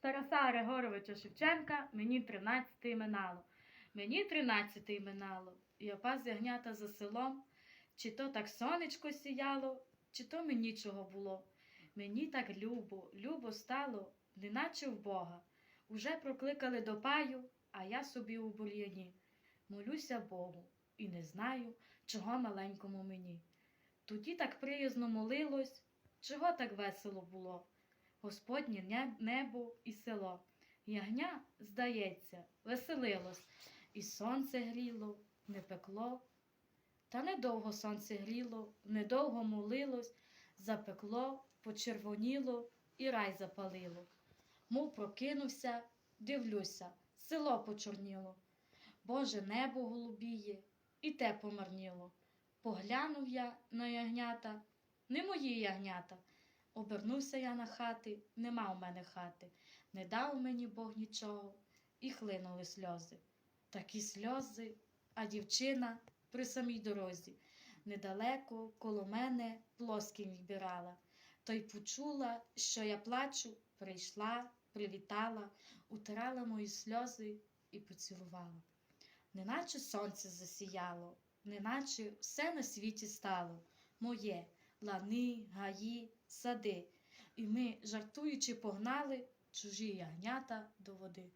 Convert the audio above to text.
Тараса Григоровича Шевченка мені тринадцяте минало. Мені тринадцяте минало, і опас ягнята за селом. Чи то так сонечко сіяло, чи то мені чого було. Мені так любо, любо стало, неначе в Бога. Уже прокликали до паю, а я собі у бур'яні. Молюся Богу і не знаю, чого маленькому мені. Тоді так приязно молилось, чого так весело було. Господнє небо і село. Ягня, здається, веселилось, і сонце гріло, не пекло. Та недовго сонце гріло, недовго молилось, запекло, почервоніло і рай запалило. Мов прокинувся, дивлюся, село почорніло. Боже, небо голубіє, і те помарніло. Поглянув я на ягнята, не мої ягнята. Обернувся я на хати, нема у мене хати, не дав мені Бог нічого, і хлинули сльози. Такі сльози, а дівчина при самій дорозі, недалеко коло мене плоскінь вбирала, то й почула, що я плачу, прийшла, привітала, утирала мої сльози і поцілувала. Неначе сонце засіяло, неначе все на світі стало моє, лани, гаї, сади, і ми, жартуючи, погнали чужі ягнята до води.